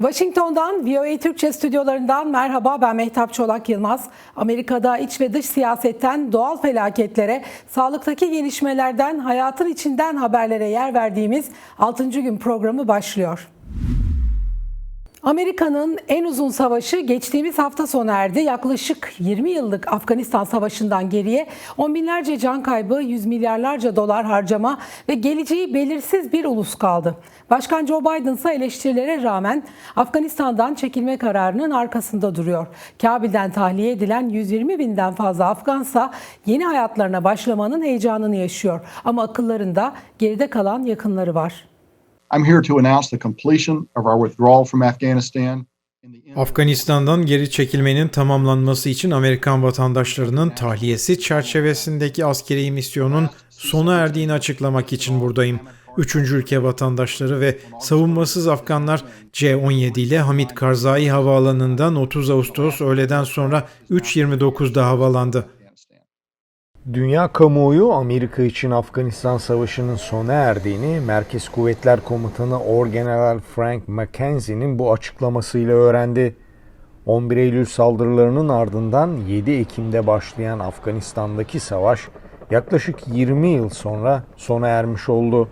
Washington'dan VOA Türkçe stüdyolarından merhaba ben Mehtap Çolak Yılmaz. Amerika'da iç ve dış siyasetten doğal felaketlere, sağlıktaki gelişmelerden, hayatın içinden haberlere yer verdiğimiz 6. gün programı başlıyor. Amerika'nın en uzun savaşı geçtiğimiz hafta sona erdi. Yaklaşık 20 yıllık Afganistan Savaşı'ndan geriye on binlerce can kaybı, yüz milyarlarca dolar harcama ve geleceği belirsiz bir ulus kaldı. Başkan Joe Biden ise eleştirilere rağmen Afganistan'dan çekilme kararının arkasında duruyor. Kabil'den tahliye edilen 120 binden fazla Afgansa yeni hayatlarına başlamanın heyecanını yaşıyor. Ama akıllarında geride kalan yakınları var. I'm here to announce the completion of our withdrawal from Afghanistan. Afganistan'dan geri çekilmenin tamamlanması için Amerikan vatandaşlarının tahliyesi çerçevesindeki askeri misyonun sona erdiğini açıklamak için buradayım. Üçüncü ülke vatandaşları ve savunmasız Afganlar C-17 ile Hamid Karzai Havaalanı'ndan 30 Ağustos öğleden sonra 3.29'da havalandı. Dünya kamuoyu Amerika için Afganistan Savaşı'nın sona erdiğini Merkez Kuvvetler Komutanı Orgeneral Frank McKenzie'nin bu açıklamasıyla öğrendi. 11 Eylül saldırılarının ardından 7 Ekim'de başlayan Afganistan'daki savaş yaklaşık 20 yıl sonra sona ermiş oldu.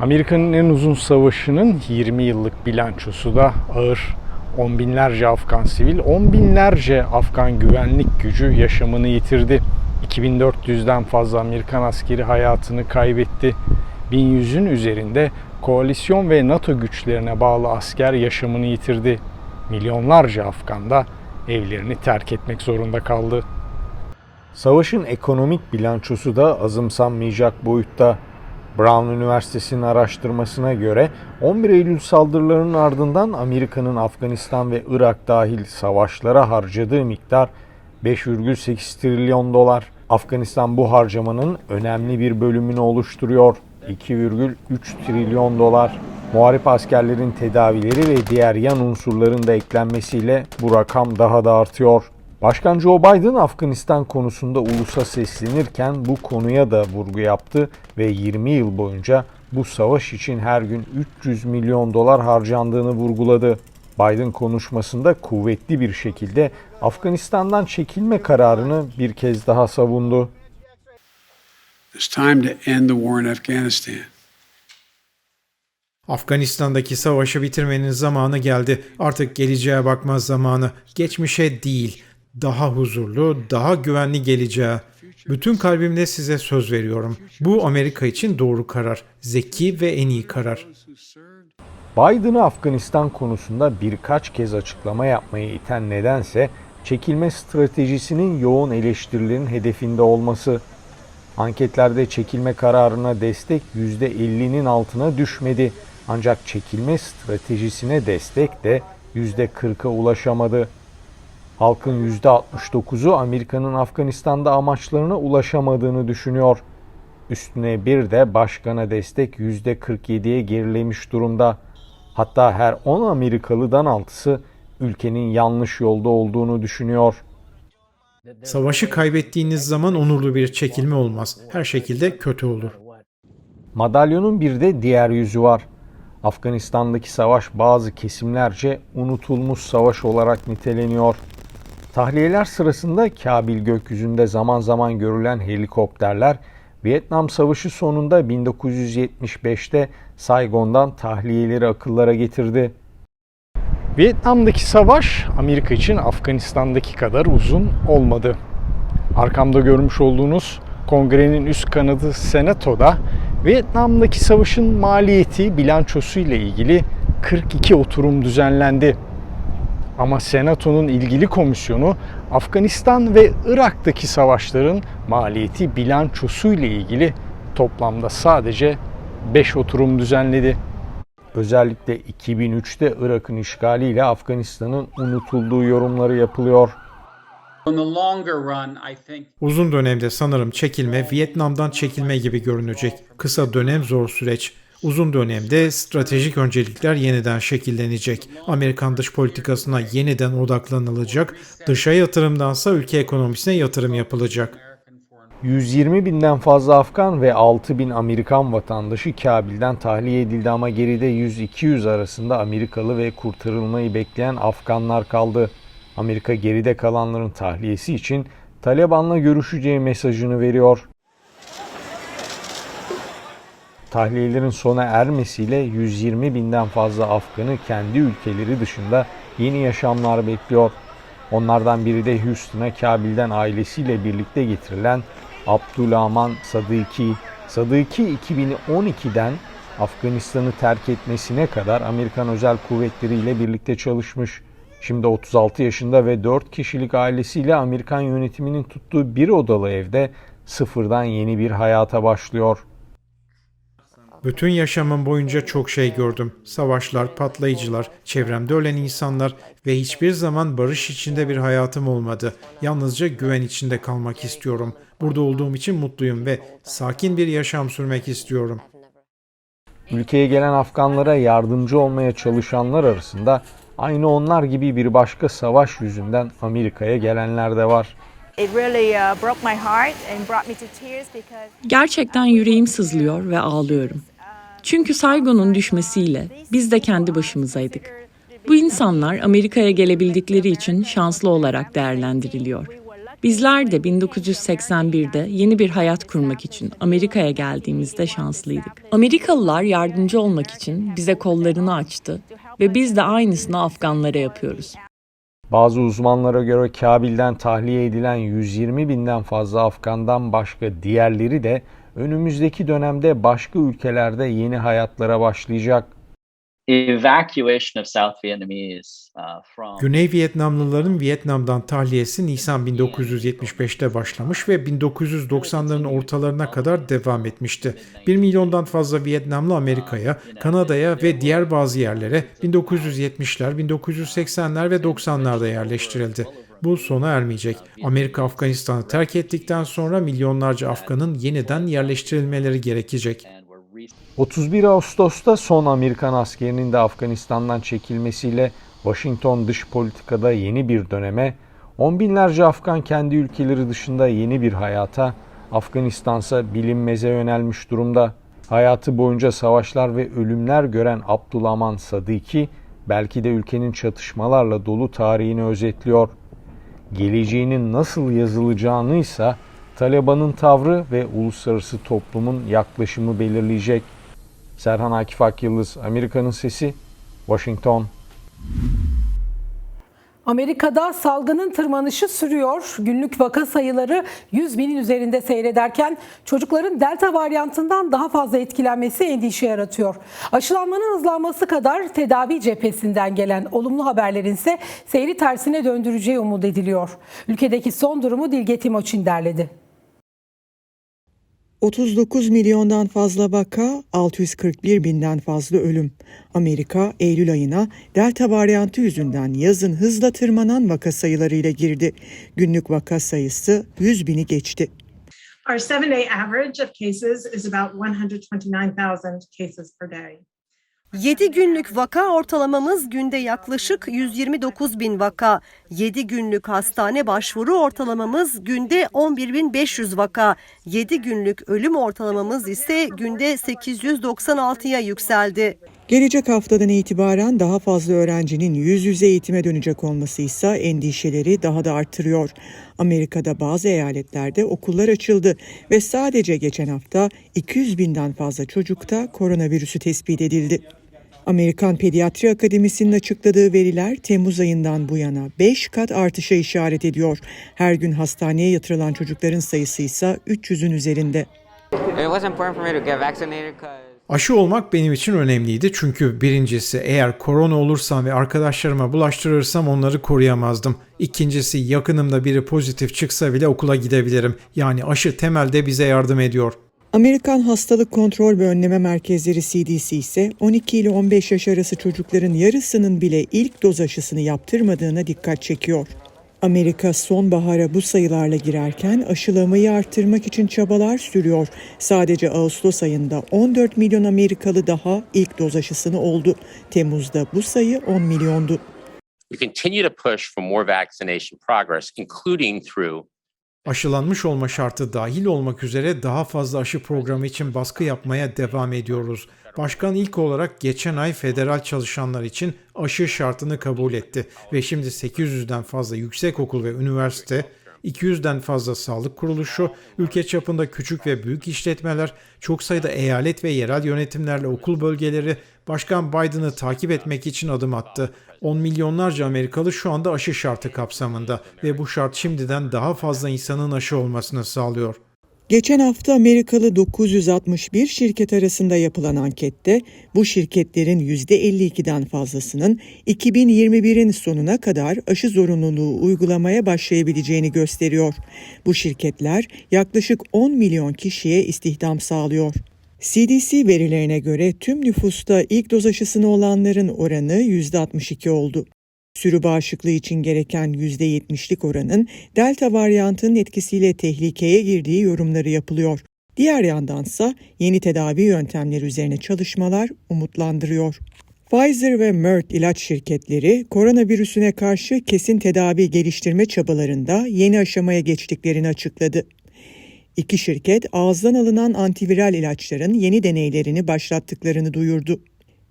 Amerika'nın en uzun savaşının 20 yıllık bilançosu da ağır. On binlerce Afgan sivil, on binlerce Afgan güvenlik gücü yaşamını yitirdi. 2400'den fazla Amerikan askeri hayatını kaybetti. 1100'ün üzerinde koalisyon ve NATO güçlerine bağlı asker yaşamını yitirdi. Milyonlarca Afgan da evlerini terk etmek zorunda kaldı. Savaşın ekonomik bilançosu da azımsanmayacak boyutta. Brown Üniversitesi'nin araştırmasına göre 11 Eylül saldırılarının ardından Amerika'nın Afganistan ve Irak dahil savaşlara harcadığı miktar 5,8 trilyon dolar. Afganistan bu harcamanın önemli bir bölümünü oluşturuyor. 2,3 trilyon dolar. Muharip askerlerin tedavileri ve diğer yan unsurların da eklenmesiyle bu rakam daha da artıyor. Başkan Joe Biden Afganistan konusunda ulusa seslenirken bu konuya da vurgu yaptı ve 20 yıl boyunca bu savaş için her gün 300 milyon dolar harcandığını vurguladı. Biden konuşmasında kuvvetli bir şekilde Afganistan'dan çekilme kararını bir kez daha savundu. It's time to end the war in Afghanistan. Afganistan'daki savaşı bitirmenin zamanı geldi. Artık geleceğe bakma zamanı. Geçmişe değil, daha huzurlu, daha güvenli geleceğe. Bütün kalbimle size söz veriyorum. Bu Amerika için doğru karar. Zeki ve en iyi karar. Biden'ı Afganistan konusunda birkaç kez açıklama yapmaya iten nedense çekilme stratejisinin yoğun eleştirilerin hedefinde olması. Anketlerde çekilme kararına destek %50'nin altına düşmedi. Ancak çekilme stratejisine destek de %40'a ulaşamadı. Halkın %69'u Amerika'nın Afganistan'da amaçlarına ulaşamadığını düşünüyor. Üstüne bir de başkana destek %47'ye gerilemiş durumda. Hatta her 10 Amerikalıdan 6'sı ülkenin yanlış yolda olduğunu düşünüyor. Savaşı kaybettiğiniz zaman onurlu bir çekilme olmaz. Her şekilde kötü olur. Madalyonun bir de diğer yüzü var. Afganistan'daki savaş bazı kesimlerce unutulmuş savaş olarak niteleniyor. Tahliyeler sırasında Kabil gökyüzünde zaman zaman görülen helikopterler Vietnam Savaşı sonunda 1975'te Saigon'dan tahliyeleri akıllara getirdi. Vietnam'daki savaş Amerika için Afganistan'daki kadar uzun olmadı. Arkamda görmüş olduğunuz kongrenin üst kanadı Senato'da Vietnam'daki savaşın maliyeti bilançosu ile ilgili 42 oturum düzenlendi. Ama Senato'nun ilgili komisyonu Afganistan ve Irak'taki savaşların maliyeti bilançosu ile ilgili toplamda sadece 5 oturum düzenledi. Özellikle 2003'te Irak'ın işgaliyle Afganistan'ın unutulduğu yorumları yapılıyor. Uzun dönemde sanırım çekilme Vietnam'dan çekilme gibi görünecek. Kısa dönem zor süreç. Uzun dönemde stratejik öncelikler yeniden şekillenecek. Amerikan dış politikasına yeniden odaklanılacak. Dışa yatırımdansa ülke ekonomisine yatırım yapılacak. 120 binden fazla Afgan ve 6 bin Amerikan vatandaşı Kabil'den tahliye edildi ama geride 100-200 arasında Amerikalı ve kurtarılmayı bekleyen Afganlar kaldı. Amerika geride kalanların tahliyesi için Taliban'la görüşeceği mesajını veriyor. Tahliyelerin sona ermesiyle 120 binden fazla Afganı kendi ülkeleri dışında yeni yaşamlar bekliyor. Onlardan biri de Houston'a Kabil'den ailesiyle birlikte getirilen Abdülhaman Sadıki. Sadıki 2012'den Afganistan'ı terk etmesine kadar Amerikan özel kuvvetleriyle birlikte çalışmış. Şimdi 36 yaşında ve 4 kişilik ailesiyle Amerikan yönetiminin tuttuğu bir odalı evde sıfırdan yeni bir hayata başlıyor. Bütün yaşamım boyunca çok şey gördüm. Savaşlar, patlayıcılar, çevremde ölen insanlar ve hiçbir zaman barış içinde bir hayatım olmadı. Yalnızca güven içinde kalmak istiyorum. Burada olduğum için mutluyum ve sakin bir yaşam sürmek istiyorum. Ülkeye gelen Afganlara yardımcı olmaya çalışanlar arasında aynı onlar gibi bir başka savaş yüzünden Amerika'ya gelenler de var. Uh, Gerçekten yüreğim sızlıyor ve ağlıyorum. Çünkü Saigon'un düşmesiyle biz de kendi başımızaydık. Bu insanlar Amerika'ya gelebildikleri için şanslı olarak değerlendiriliyor. Bizler de 1981'de yeni bir hayat kurmak için Amerika'ya geldiğimizde şanslıydık. Amerikalılar yardımcı olmak için bize kollarını açtı ve biz de aynısını Afganlara yapıyoruz. Bazı uzmanlara göre Kabil'den tahliye edilen 120 binden fazla Afgan'dan başka diğerleri de önümüzdeki dönemde başka ülkelerde yeni hayatlara başlayacak. uh, Güney Vietnamlıların Vietnam'dan tahliyesi Nisan 1975'te başlamış ve 1990'ların ortalarına kadar devam etmişti. 1 milyondan fazla Vietnamlı Amerika'ya, Kanada'ya ve diğer bazı yerlere 1970'ler, 1980'ler ve 90'larda yerleştirildi. Bu sona ermeyecek. Amerika Afganistan'ı terk ettikten sonra milyonlarca Afganın yeniden yerleştirilmeleri gerekecek. and were re- 31 Ağustos'ta son Amerikan askerinin de Afganistan'dan çekilmesiyle Washington dış politikada yeni bir döneme, on binlerce Afgan kendi ülkeleri dışında yeni bir hayata, Afganistan'sa bilinmeze yönelmiş durumda. Hayatı boyunca savaşlar ve ölümler gören Abdülhaman Sadiki, belki de ülkenin çatışmalarla dolu tarihini özetliyor. Geleceğinin nasıl yazılacağını ise Taliban'ın tavrı ve uluslararası toplumun yaklaşımı belirleyecek. Serhan Akif Akyıldız, Amerika'nın Sesi, Washington. Amerika'da salgının tırmanışı sürüyor. Günlük vaka sayıları 100 binin üzerinde seyrederken çocukların delta varyantından daha fazla etkilenmesi endişe yaratıyor. Aşılanmanın hızlanması kadar tedavi cephesinden gelen olumlu haberlerin ise seyri tersine döndüreceği umut ediliyor. Ülkedeki son durumu Dilge Timoçin derledi. 39 milyondan fazla vaka, 641 binden fazla ölüm. Amerika, Eylül ayına Delta varyantı yüzünden yazın hızla tırmanan vaka sayılarıyla girdi. Günlük vaka sayısı 100 bini geçti. Our seven day average of cases is about 129,000 cases per day. 7 günlük vaka ortalamamız günde yaklaşık 129 bin vaka. 7 günlük hastane başvuru ortalamamız günde 11.500 vaka. 7 günlük ölüm ortalamamız ise günde 896'ya yükseldi. Gelecek haftadan itibaren daha fazla öğrencinin yüz yüze eğitime dönecek olması ise endişeleri daha da artırıyor. Amerika'da bazı eyaletlerde okullar açıldı ve sadece geçen hafta 200 binden fazla çocukta koronavirüsü tespit edildi. Amerikan Pediatri Akademisi'nin açıkladığı veriler Temmuz ayından bu yana 5 kat artışa işaret ediyor. Her gün hastaneye yatırılan çocukların sayısı ise 300'ün üzerinde. Aşı olmak benim için önemliydi çünkü birincisi eğer korona olursam ve arkadaşlarıma bulaştırırsam onları koruyamazdım. İkincisi yakınımda biri pozitif çıksa bile okula gidebilirim. Yani aşı temelde bize yardım ediyor. Amerikan Hastalık Kontrol ve Önleme Merkezleri CDC ise 12 ile 15 yaş arası çocukların yarısının bile ilk doz aşısını yaptırmadığına dikkat çekiyor. Amerika sonbahara bu sayılarla girerken aşılamayı arttırmak için çabalar sürüyor. Sadece Ağustos ayında 14 milyon Amerikalı daha ilk doz aşısını oldu. Temmuz'da bu sayı 10 milyondu. We continue to push for more vaccination progress, including through Aşılanmış olma şartı dahil olmak üzere daha fazla aşı programı için baskı yapmaya devam ediyoruz. Başkan ilk olarak geçen ay federal çalışanlar için aşı şartını kabul etti ve şimdi 800'den fazla yüksekokul ve üniversite, 200'den fazla sağlık kuruluşu, ülke çapında küçük ve büyük işletmeler, çok sayıda eyalet ve yerel yönetimlerle okul bölgeleri Başkan Biden'ı takip etmek için adım attı. 10 milyonlarca Amerikalı şu anda aşı şartı kapsamında ve bu şart şimdiden daha fazla insanın aşı olmasını sağlıyor. Geçen hafta Amerikalı 961 şirket arasında yapılan ankette bu şirketlerin %52'den fazlasının 2021'in sonuna kadar aşı zorunluluğu uygulamaya başlayabileceğini gösteriyor. Bu şirketler yaklaşık 10 milyon kişiye istihdam sağlıyor. CDC verilerine göre tüm nüfusta ilk doz aşısını olanların oranı %62 oldu. Sürü bağışıklığı için gereken %70'lik oranın delta varyantının etkisiyle tehlikeye girdiği yorumları yapılıyor. Diğer yandansa yeni tedavi yöntemleri üzerine çalışmalar umutlandırıyor. Pfizer ve Merck ilaç şirketleri koronavirüsüne karşı kesin tedavi geliştirme çabalarında yeni aşamaya geçtiklerini açıkladı. İki şirket ağızdan alınan antiviral ilaçların yeni deneylerini başlattıklarını duyurdu.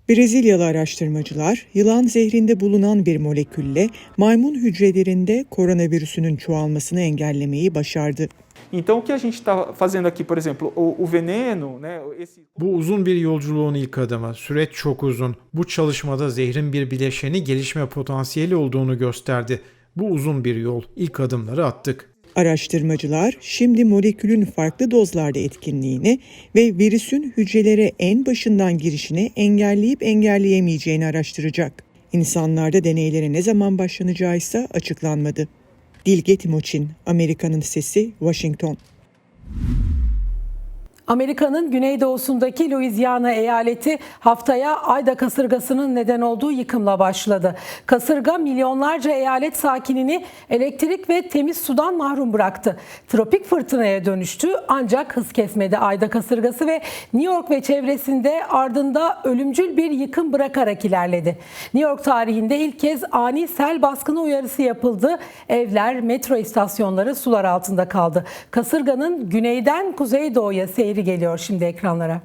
Brezilyalı araştırmacılar yılan zehrinde bulunan bir molekülle maymun hücrelerinde koronavirüsünün çoğalmasını engellemeyi başardı. Então, o que a gente está fazendo aqui, por exemplo, o, o veneno, né? Esse... Bu uzun bir yolculuğun ilk adımı. Süreç çok uzun. Bu çalışmada zehrin bir bileşeni gelişme potansiyeli olduğunu gösterdi. Bu uzun bir yol. İlk adımları attık. Araştırmacılar şimdi molekülün farklı dozlarda etkinliğini ve virüsün hücrelere en başından girişini engelleyip engelleyemeyeceğini araştıracak. İnsanlarda deneylere ne zaman başlanacağı ise açıklanmadı. Dilge Timoçin, Amerika'nın Sesi, Washington. Amerika'nın güneydoğusundaki Louisiana eyaleti haftaya Ayda kasırgasının neden olduğu yıkımla başladı. Kasırga milyonlarca eyalet sakinini elektrik ve temiz sudan mahrum bıraktı. Tropik fırtınaya dönüştü ancak hız kesmedi Ayda kasırgası ve New York ve çevresinde ardında ölümcül bir yıkım bırakarak ilerledi. New York tarihinde ilk kez ani sel baskını uyarısı yapıldı. Evler, metro istasyonları sular altında kaldı. Kasırganın güneyden kuzeydoğuya seyri geliyor şimdi ekranlara.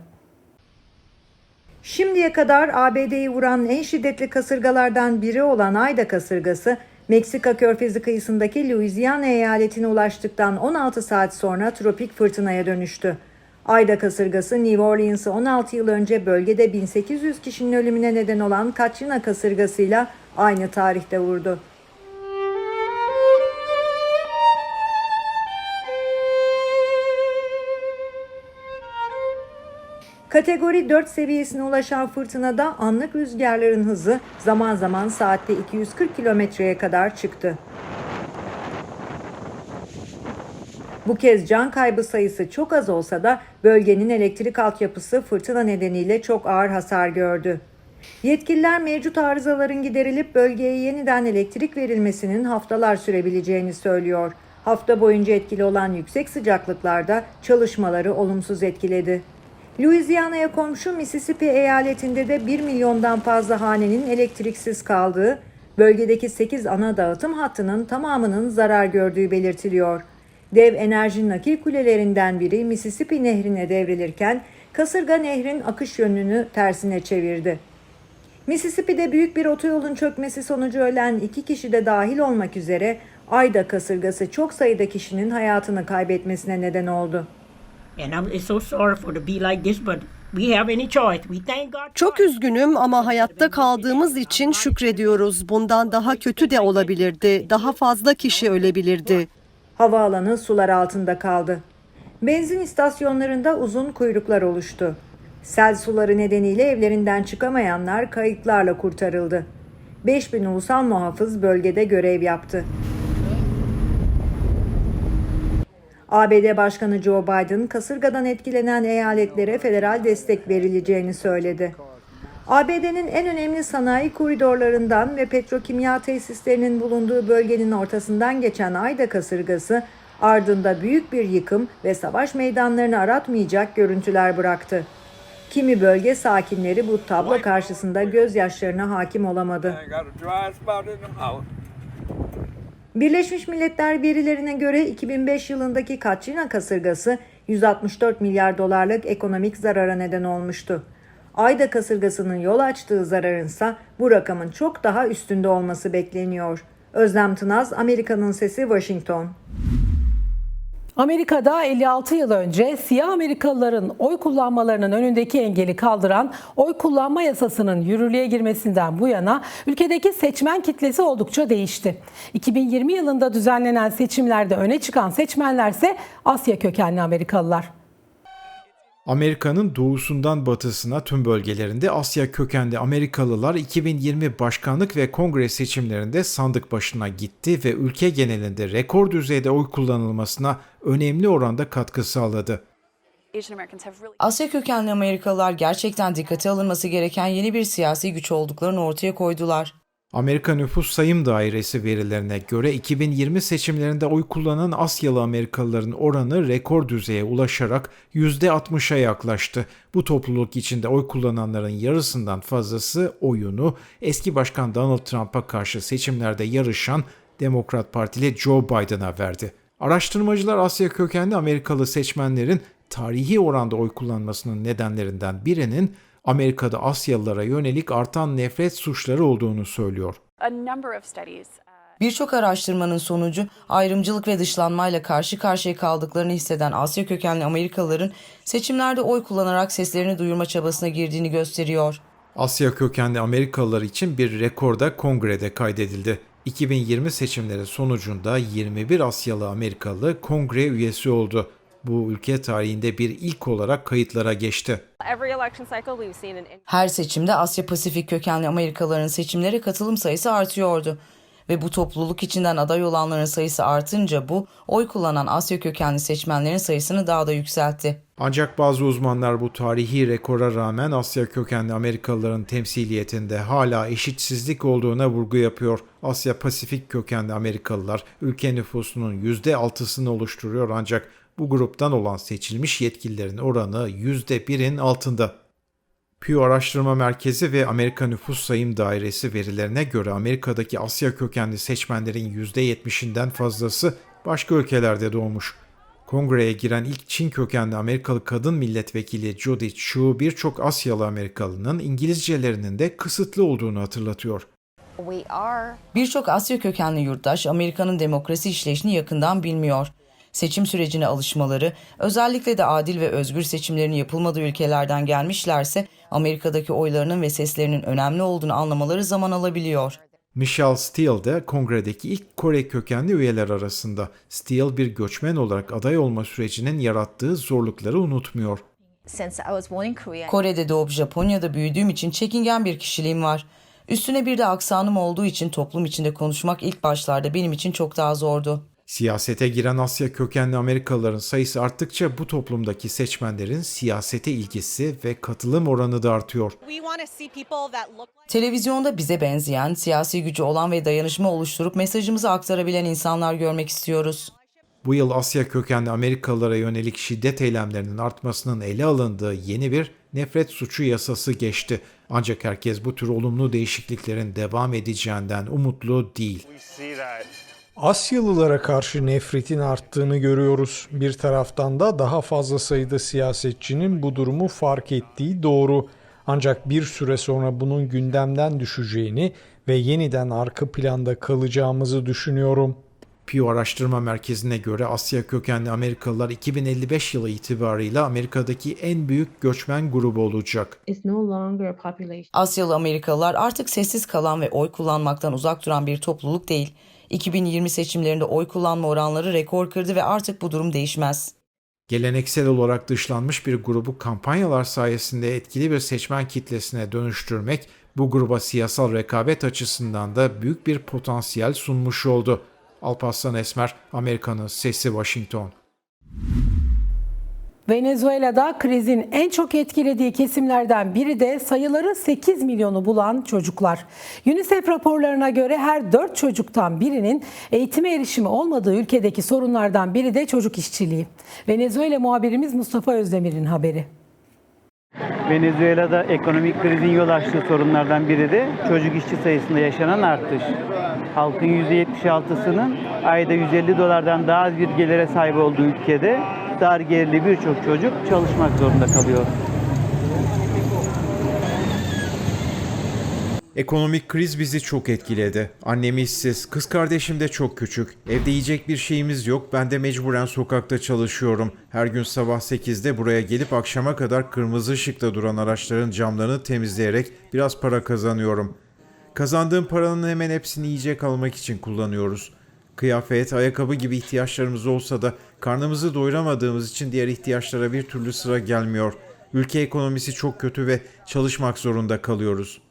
Şimdiye kadar ABD'yi vuran en şiddetli kasırgalardan biri olan Ayda kasırgası, Meksika körfezi kıyısındaki Louisiana eyaletine ulaştıktan 16 saat sonra tropik fırtınaya dönüştü. Ayda kasırgası New Orleans'ı 16 yıl önce bölgede 1800 kişinin ölümüne neden olan Katrina kasırgasıyla aynı tarihte vurdu. Kategori 4 seviyesine ulaşan fırtınada anlık rüzgarların hızı zaman zaman saatte 240 kilometreye kadar çıktı. Bu kez can kaybı sayısı çok az olsa da bölgenin elektrik altyapısı fırtına nedeniyle çok ağır hasar gördü. Yetkililer mevcut arızaların giderilip bölgeye yeniden elektrik verilmesinin haftalar sürebileceğini söylüyor. Hafta boyunca etkili olan yüksek sıcaklıklarda çalışmaları olumsuz etkiledi. Louisiana'ya komşu Mississippi eyaletinde de 1 milyondan fazla hanenin elektriksiz kaldığı, bölgedeki 8 ana dağıtım hattının tamamının zarar gördüğü belirtiliyor. Dev enerji nakil kulelerinden biri Mississippi nehrine devrilirken kasırga nehrin akış yönünü tersine çevirdi. Mississippi'de büyük bir otoyolun çökmesi sonucu ölen iki kişi de dahil olmak üzere Ayda kasırgası çok sayıda kişinin hayatını kaybetmesine neden oldu. Çok üzgünüm ama hayatta kaldığımız için şükrediyoruz. Bundan daha kötü de olabilirdi. Daha fazla kişi ölebilirdi. Havaalanı sular altında kaldı. Benzin istasyonlarında uzun kuyruklar oluştu. Sel suları nedeniyle evlerinden çıkamayanlar kayıklarla kurtarıldı. 5000 ulusal muhafız bölgede görev yaptı. ABD Başkanı Joe Biden kasırgadan etkilenen eyaletlere federal destek verileceğini söyledi. ABD'nin en önemli sanayi koridorlarından ve petrokimya tesislerinin bulunduğu bölgenin ortasından geçen Ayda kasırgası ardında büyük bir yıkım ve savaş meydanlarını aratmayacak görüntüler bıraktı. Kimi bölge sakinleri bu tablo karşısında gözyaşlarına hakim olamadı. Birleşmiş Milletler verilerine göre 2005 yılındaki Katrina kasırgası 164 milyar dolarlık ekonomik zarara neden olmuştu. Ayda kasırgasının yol açtığı zararınsa bu rakamın çok daha üstünde olması bekleniyor. Özlem Tınaz, Amerika'nın Sesi, Washington. Amerika'da 56 yıl önce siyah Amerikalıların oy kullanmalarının önündeki engeli kaldıran oy kullanma yasasının yürürlüğe girmesinden bu yana ülkedeki seçmen kitlesi oldukça değişti. 2020 yılında düzenlenen seçimlerde öne çıkan seçmenlerse Asya kökenli Amerikalılar. Amerika'nın doğusundan batısına tüm bölgelerinde Asya kökenli Amerikalılar 2020 başkanlık ve kongre seçimlerinde sandık başına gitti ve ülke genelinde rekor düzeyde oy kullanılmasına önemli oranda katkı sağladı. Asya kökenli Amerikalılar gerçekten dikkate alınması gereken yeni bir siyasi güç olduklarını ortaya koydular. Amerika Nüfus Sayım Dairesi verilerine göre 2020 seçimlerinde oy kullanan Asyalı Amerikalıların oranı rekor düzeye ulaşarak %60'a yaklaştı. Bu topluluk içinde oy kullananların yarısından fazlası oyunu eski başkan Donald Trump'a karşı seçimlerde yarışan Demokrat Partili Joe Biden'a verdi. Araştırmacılar Asya kökenli Amerikalı seçmenlerin tarihi oranda oy kullanmasının nedenlerinden birinin Amerika'da Asyalılara yönelik artan nefret suçları olduğunu söylüyor. Birçok araştırmanın sonucu ayrımcılık ve dışlanmayla karşı karşıya kaldıklarını hisseden Asya kökenli Amerikalıların seçimlerde oy kullanarak seslerini duyurma çabasına girdiğini gösteriyor. Asya kökenli Amerikalılar için bir rekor da kongrede kaydedildi. 2020 seçimleri sonucunda 21 Asyalı Amerikalı kongre üyesi oldu. Bu ülke tarihinde bir ilk olarak kayıtlara geçti. Her seçimde Asya Pasifik kökenli Amerikalıların seçimlere katılım sayısı artıyordu. Ve bu topluluk içinden aday olanların sayısı artınca bu, oy kullanan Asya kökenli seçmenlerin sayısını daha da yükseltti. Ancak bazı uzmanlar bu tarihi rekora rağmen Asya kökenli Amerikalıların temsiliyetinde hala eşitsizlik olduğuna vurgu yapıyor. Asya Pasifik kökenli Amerikalılar ülke nüfusunun %6'sını oluşturuyor ancak bu gruptan olan seçilmiş yetkililerin oranı %1'in altında. Pew Araştırma Merkezi ve Amerika Nüfus Sayım Dairesi verilerine göre Amerika'daki Asya kökenli seçmenlerin %70'inden fazlası başka ülkelerde doğmuş. Kongreye giren ilk Çin kökenli Amerikalı kadın milletvekili Jody Chu birçok Asyalı Amerikalının İngilizcelerinin de kısıtlı olduğunu hatırlatıyor. Birçok Asya kökenli yurttaş Amerika'nın demokrasi işleyişini yakından bilmiyor. Seçim sürecine alışmaları, özellikle de adil ve özgür seçimlerin yapılmadığı ülkelerden gelmişlerse Amerika'daki oylarının ve seslerinin önemli olduğunu anlamaları zaman alabiliyor. Michelle Steele de kongredeki ilk Kore kökenli üyeler arasında. Steele bir göçmen olarak aday olma sürecinin yarattığı zorlukları unutmuyor. Kore'de doğup Japonya'da büyüdüğüm için çekingen bir kişiliğim var. Üstüne bir de aksanım olduğu için toplum içinde konuşmak ilk başlarda benim için çok daha zordu. Siyasete giren Asya kökenli Amerikalıların sayısı arttıkça bu toplumdaki seçmenlerin siyasete ilgisi ve katılım oranı da artıyor. Televizyonda bize benzeyen, siyasi gücü olan ve dayanışma oluşturup mesajımızı aktarabilen insanlar görmek istiyoruz. Bu yıl Asya kökenli Amerikalılara yönelik şiddet eylemlerinin artmasının ele alındığı yeni bir nefret suçu yasası geçti. Ancak herkes bu tür olumlu değişikliklerin devam edeceğinden umutlu değil. Asyalılara karşı nefretin arttığını görüyoruz. Bir taraftan da daha fazla sayıda siyasetçinin bu durumu fark ettiği doğru. Ancak bir süre sonra bunun gündemden düşeceğini ve yeniden arka planda kalacağımızı düşünüyorum. Pew Araştırma Merkezi'ne göre Asya kökenli Amerikalılar 2055 yılı itibarıyla Amerika'daki en büyük göçmen grubu olacak. Asyalı Amerikalılar artık sessiz kalan ve oy kullanmaktan uzak duran bir topluluk değil. 2020 seçimlerinde oy kullanma oranları rekor kırdı ve artık bu durum değişmez. Geleneksel olarak dışlanmış bir grubu kampanyalar sayesinde etkili bir seçmen kitlesine dönüştürmek bu gruba siyasal rekabet açısından da büyük bir potansiyel sunmuş oldu. Alparslan Esmer, Amerika'nın Sesi Washington. Venezuela'da krizin en çok etkilediği kesimlerden biri de sayıları 8 milyonu bulan çocuklar. UNICEF raporlarına göre her 4 çocuktan birinin eğitime erişimi olmadığı ülkedeki sorunlardan biri de çocuk işçiliği. Venezuela muhabirimiz Mustafa Özdemir'in haberi. Venezuela'da ekonomik krizin yol açtığı sorunlardan biri de çocuk işçi sayısında yaşanan artış. Halkın %76'sının ayda 150 dolardan daha az bir gelire sahip olduğu ülkede dar gelirli birçok çocuk çalışmak zorunda kalıyor. Ekonomik kriz bizi çok etkiledi. Annem işsiz, kız kardeşim de çok küçük. Evde yiyecek bir şeyimiz yok. Ben de mecburen sokakta çalışıyorum. Her gün sabah 8'de buraya gelip akşama kadar kırmızı ışıkta duran araçların camlarını temizleyerek biraz para kazanıyorum. Kazandığım paranın hemen hepsini yiyecek almak için kullanıyoruz. Kıyafet, ayakkabı gibi ihtiyaçlarımız olsa da karnımızı doyuramadığımız için diğer ihtiyaçlara bir türlü sıra gelmiyor. Ülke ekonomisi çok kötü ve çalışmak zorunda kalıyoruz.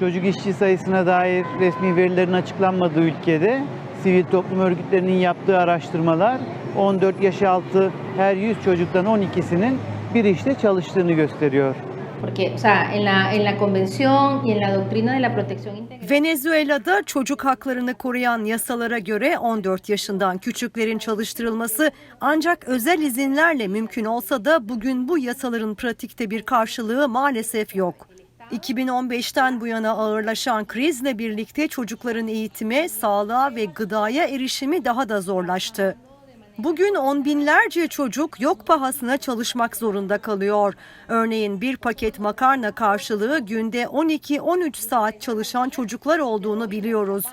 Çocuk işçi sayısına dair resmi verilerin açıklanmadığı ülkede sivil toplum örgütlerinin yaptığı araştırmalar 14 yaş altı her 100 çocuktan 12'sinin bir işte çalıştığını gösteriyor. Porque, o sea, en la, en la convención y en la doctrina de la protección integral. Venezuela'da çocuk haklarını koruyan yasalara göre 14 yaşından küçüklerin çalıştırılması ancak özel izinlerle mümkün olsa da bugün bu yasaların pratikte bir karşılığı maalesef yok. 2015'ten bu yana ağırlaşan krizle birlikte çocukların eğitime, sağlığa ve gıdaya erişimi daha da zorlaştı. Bugün on binlerce çocuk yok pahasına çalışmak zorunda kalıyor. Örneğin bir paket makarna karşılığı günde 12-13 saat çalışan çocuklar olduğunu biliyoruz.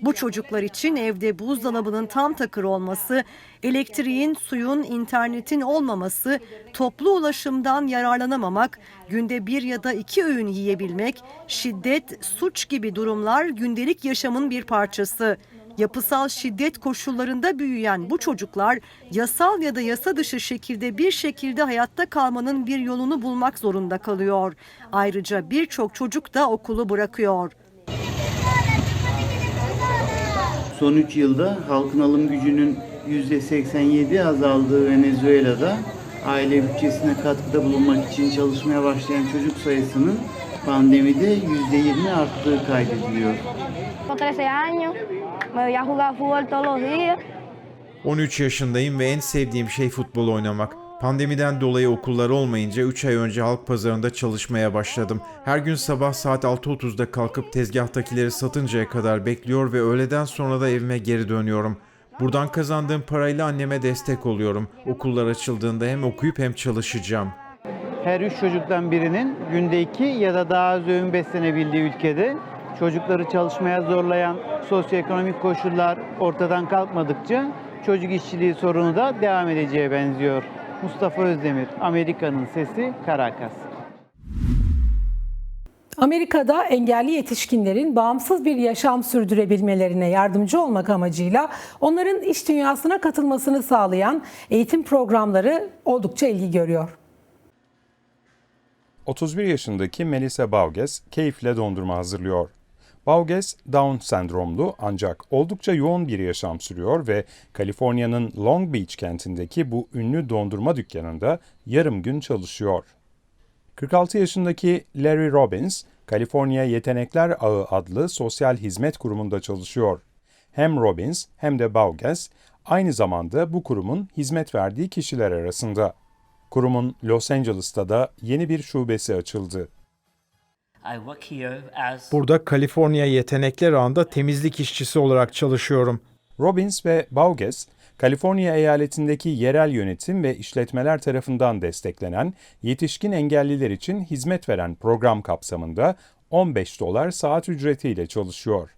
Bu çocuklar için evde buzdolabının tam takır olması, elektriğin, suyun, internetin olmaması, toplu ulaşımdan yararlanamamak, günde bir ya da iki öğün yiyebilmek, şiddet, suç gibi durumlar gündelik yaşamın bir parçası. Yapısal şiddet koşullarında büyüyen bu çocuklar yasal ya da yasa dışı şekilde bir şekilde hayatta kalmanın bir yolunu bulmak zorunda kalıyor. Ayrıca birçok çocuk da okulu bırakıyor. Son 3 yılda halkın alım gücünün %87 azaldığı Venezuela'da aile bütçesine katkıda bulunmak için çalışmaya başlayan çocuk sayısının pandemide %20 arttığı kaydediliyor. Tengo 13 años, me voy a jugar fútbol todos los días. 13 yaşındayım ve en sevdiğim şey futbol oynamak. Pandemiden dolayı okullar olmayınca 3 ay önce halk pazarında çalışmaya başladım. Her gün sabah saat 6.30'da kalkıp tezgahtakileri satıncaya kadar bekliyor ve öğleden sonra da evime geri dönüyorum. Buradan kazandığım parayla anneme destek oluyorum. Okullar açıldığında hem okuyup hem çalışacağım. Her üç çocuktan birinin günde iki ya da daha az öğün beslenebildiği ülkede çocukları çalışmaya zorlayan sosyoekonomik koşullar ortadan kalkmadıkça çocuk işçiliği sorunu da devam edeceğe benziyor. Mustafa Özdemir, Amerika'nın Sesi, Caracas. Amerika'da engelli yetişkinlerin bağımsız bir yaşam sürdürebilmelerine yardımcı olmak amacıyla onların iş dünyasına katılmasını sağlayan eğitim programları oldukça ilgi görüyor. 31 yaşındaki Melissa Bauges keyifle dondurma hazırlıyor. Bauges Down sendromlu ancak oldukça yoğun bir yaşam sürüyor ve Kaliforniya'nın Long Beach kentindeki bu ünlü dondurma dükkanında yarım gün çalışıyor. 46 yaşındaki Larry Robbins, Kaliforniya Yetenekler Ağı adlı sosyal hizmet kurumunda çalışıyor. Hem Robbins hem de Bauges aynı zamanda bu kurumun hizmet verdiği kişiler arasında. Kurumun Los Angeles'ta da yeni bir şubesi açıldı. Burada Kaliforniya Yetenekler Ağı'nda temizlik işçisi olarak çalışıyorum. Robbins ve Bauges, Kaliforniya eyaletindeki yerel yönetim ve işletmeler tarafından desteklenen yetişkin engelliler için hizmet veren program kapsamında 15 dolar saat ücretiyle çalışıyor.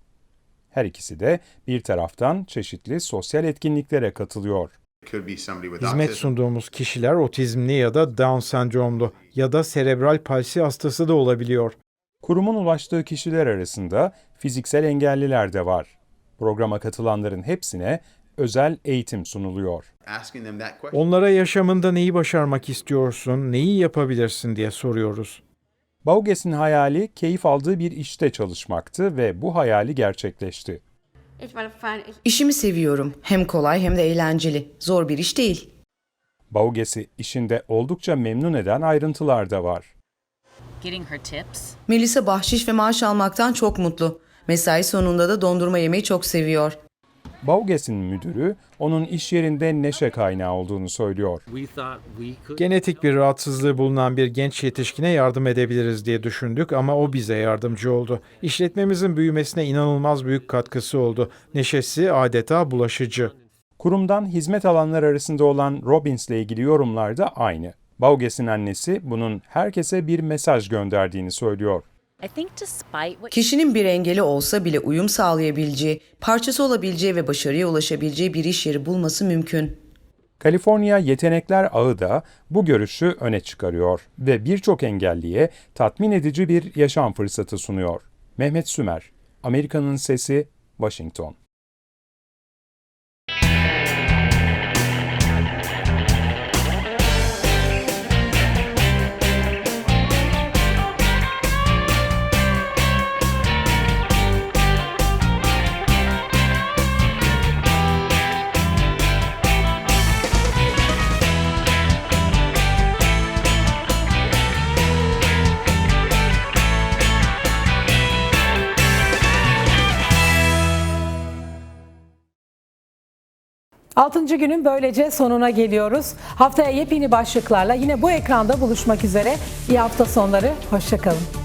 Her ikisi de bir taraftan çeşitli sosyal etkinliklere katılıyor. Hizmet sunduğumuz kişiler otizmli ya da Down sendromlu ya da serebral palsi hastası da olabiliyor. Kurumun ulaştığı kişiler arasında fiziksel engelliler de var. Programa katılanların hepsine özel eğitim sunuluyor. Onlara yaşamında neyi başarmak istiyorsun, neyi yapabilirsin diye soruyoruz. Bauges'in hayali keyif aldığı bir işte çalışmaktı ve bu hayali gerçekleşti. İşimi seviyorum. Hem kolay hem de eğlenceli. Zor bir iş değil. Bauges'i işinde oldukça memnun eden ayrıntılar da var. Melisa bahşiş ve maaş almaktan çok mutlu. Mesai sonunda da dondurma yemeyi çok seviyor. Bauges'in müdürü onun iş yerinde neşe kaynağı olduğunu söylüyor. Genetik bir rahatsızlığı bulunan bir genç yetişkine yardım edebiliriz diye düşündük ama o bize yardımcı oldu. İşletmemizin büyümesine inanılmaz büyük katkısı oldu. Neşesi adeta bulaşıcı. Kurumdan hizmet alanlar arasında olan Robins'le ilgili yorumlar da aynı. Bauges'in annesi bunun herkese bir mesaj gönderdiğini söylüyor. Kişinin bir engeli olsa bile uyum sağlayabileceği, parçası olabileceği ve başarıya ulaşabileceği bir iş yeri bulması mümkün. Kaliforniya Yetenekler Ağı da bu görüşü öne çıkarıyor ve birçok engelliye tatmin edici bir yaşam fırsatı sunuyor. Mehmet Sümer, Amerika'nın Sesi, Washington. Altıncı günün böylece sonuna geliyoruz. Haftaya yepyeni başlıklarla yine bu ekranda buluşmak üzere. İyi hafta sonları, hoşçakalın.